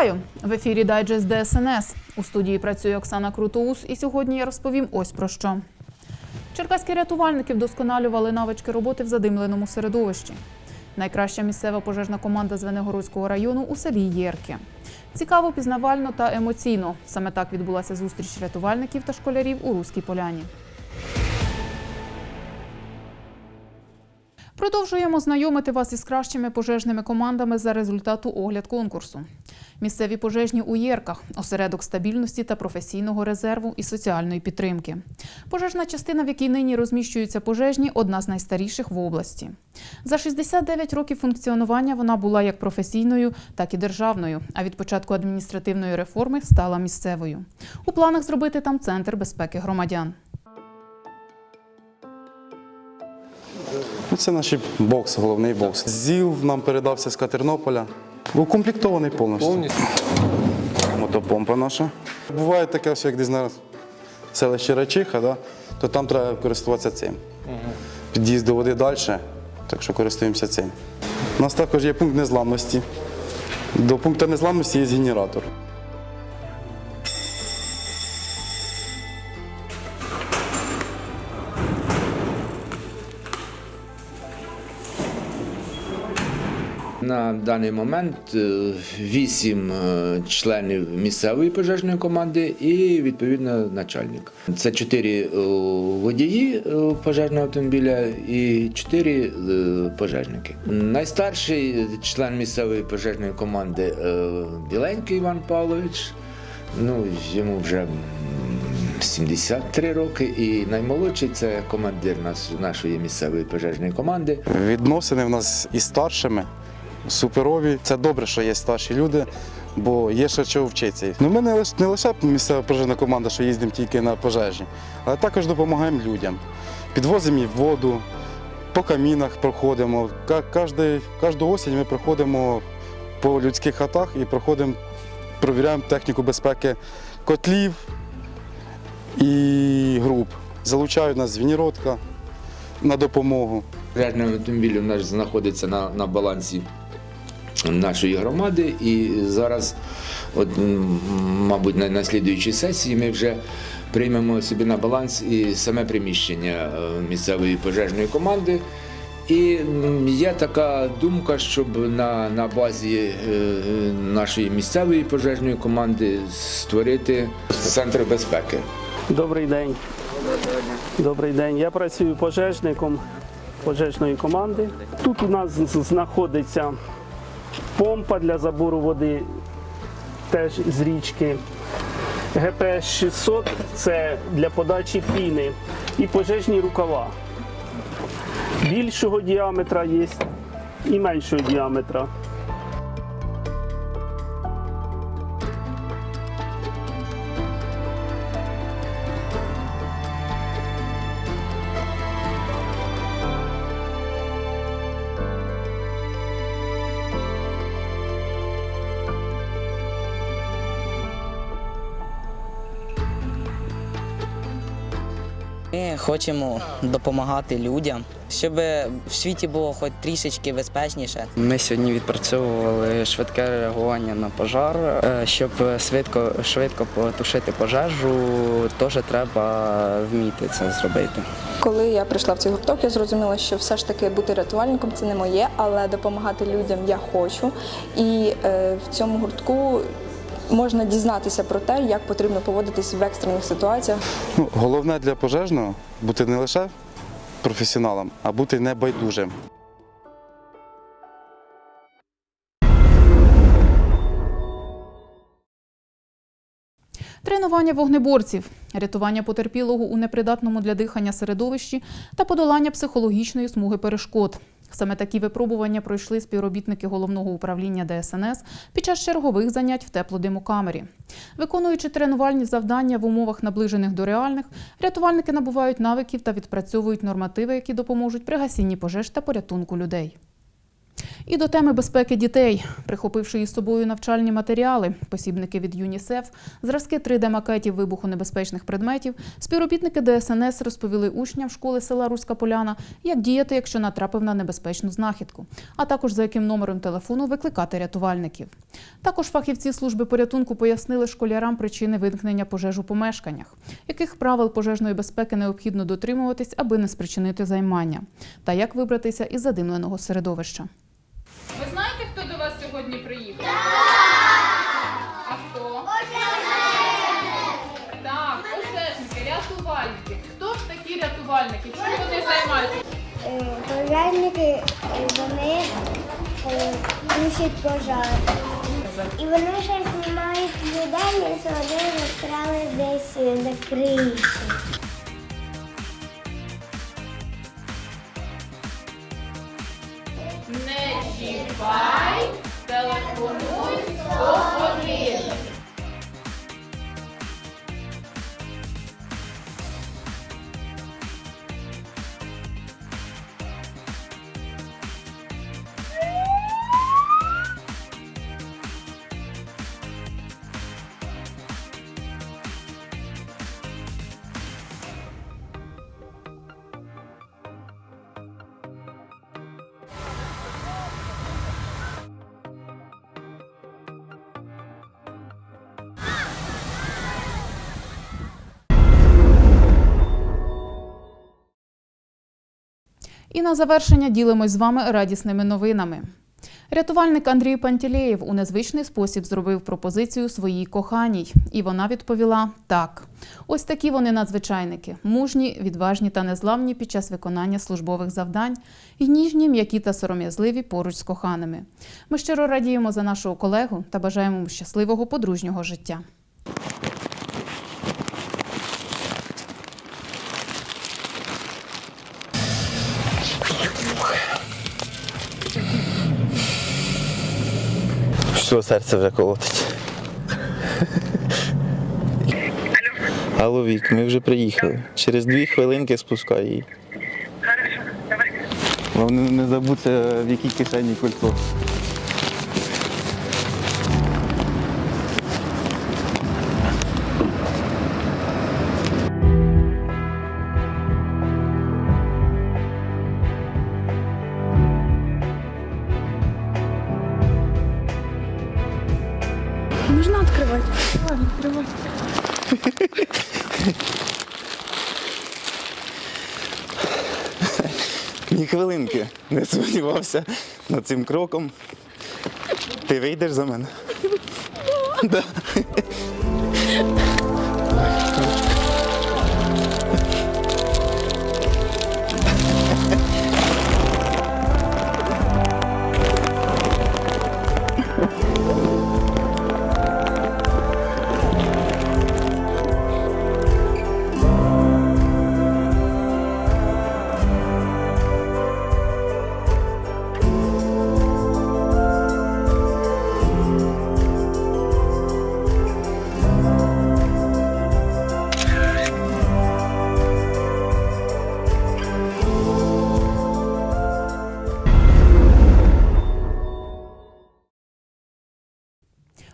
Вітаю! В ефірі Дайджест ДСНС. У студії працює Оксана Крутоус, і сьогодні я розповім ось про що. Черкаські рятувальники вдосконалювали навички роботи в задимленому середовищі. Найкраща місцева пожежна команда з Венегородського району у селі Єрки. Цікаво, пізнавально та емоційно. Саме так відбулася зустріч рятувальників та школярів у Руській Поляні. Продовжуємо знайомити вас із кращими пожежними командами за результату огляд конкурсу. Місцеві пожежні у Єрках осередок стабільності та професійного резерву і соціальної підтримки. Пожежна частина, в якій нині розміщуються пожежні, одна з найстаріших в області. За 69 років функціонування вона була як професійною, так і державною. А від початку адміністративної реформи стала місцевою. У планах зробити там центр безпеки громадян. Ну, Це наш бокс, головний бокс. ЗІЛ нам передався з Катернополя. Укомплектований повністю. Повністю. Мотопомпа наша. Буває таке, ось, як десь на селищі Рачиха, да? то там треба користуватися цим. Під'їзд до води далі, так що користуємося цим. У нас також є пункт незламності. До пункту незламності є генератор. На даний момент е, вісім е, членів місцевої пожежної команди і відповідно начальник. Це чотири е, водії пожежного автомобіля і чотири пожежники. Найстарший член місцевої пожежної команди Біленький Іван Павлович. Ну йому вже м, 73 роки, і наймолодший це командир нашої місцевої пожежної команди. Відносини в нас із старшими суперові. Це добре, що є старші люди, бо є ще чого вчитися. Ну, ми не лише, не лише місцева пожежна команда, що їздимо тільки на пожежі, але також допомагаємо людям. Підвозимо їх воду, по камінах проходимо. Кожну осінь ми проходимо по людських хатах і проходимо, провіряємо техніку безпеки котлів і груп. Залучають нас з Вініродка на допомогу. Пожежний автомобіль у нас знаходиться на, на балансі нашої громади, і зараз, от, мабуть, на, на сесії ми вже приймемо собі на баланс і саме приміщення е, місцевої пожежної команди. І є така думка, щоб на, на базі е, нашої місцевої пожежної команди створити центр безпеки. Добрий день. Добрий день. Я працюю пожежником пожежної команди. Тут у нас знаходиться помпа для забору води теж з річки. ГПС 600 це для подачі піни і пожежні рукава. Більшого діаметра є і меншого діаметра. Ми хочемо допомагати людям, щоб в світі було хоч трішечки безпечніше. Ми сьогодні відпрацьовували швидке реагування на пожар. Е, Щоб швидко, швидко потушити пожежу, теж треба вміти це зробити. Коли я прийшла в цей гурток, я зрозуміла, що все ж таки бути рятувальником це не моє, але допомагати людям я хочу. І е, в цьому гуртку можна дізнатися про те, як потрібно поводитись в екстрених ситуаціях. Ну, головне для пожежного бути не лише професіоналом, а бути небайдужим. Тренування вогнеборців, рятування потерпілого у непридатному для дихання середовищі та подолання психологічної смуги перешкод. Саме такі випробування пройшли співробітники головного управління ДСНС під час чергових занять в теплодимокамері. Виконуючи тренувальні завдання в умовах наближених до реальних, рятувальники набувають навиків та відпрацьовують нормативи, які допоможуть при гасінні пожеж та порятунку людей. І до теми безпеки дітей, прихопивши із собою навчальні матеріали, посібники від ЮНІСЕФ, зразки 3D-макетів вибухонебезпечних предметів, співробітники ДСНС розповіли учням школи села Руська Поляна, як діяти, якщо натрапив на небезпечну знахідку, а також за яким номером телефону викликати рятувальників. Також фахівці служби порятунку пояснили школярам причини виникнення пожеж у помешканнях, яких правил пожежної безпеки необхідно дотримуватись, аби не спричинити займання, та як вибратися із задимленого середовища. Такі? Чим вони займаються? Е, Пожежники е, вони е, тушать пожар. І вони ще знімають людей, якщо вони застряли десь на криші. І на завершення ділимось з вами радісними новинами. Рятувальник Андрій Пантілеєв у незвичний спосіб зробив пропозицію своїй коханій, і вона відповіла так. Ось такі вони надзвичайники: мужні, відважні та незламні під час виконання службових завдань, і ніжні, м'які та сором'язливі поруч з коханими. Ми щиро радіємо за нашого колегу та бажаємо щасливого подружнього життя. Що серце вже колотить. Алло, Вік, ми вже приїхали. Через дві хвилинки спускай її. Хорошо, давай. Вам не забудьте, в якій кишені кольцо. Ні хвилинки. Не сумнівався над цим кроком. Ти вийдеш за мене? Да.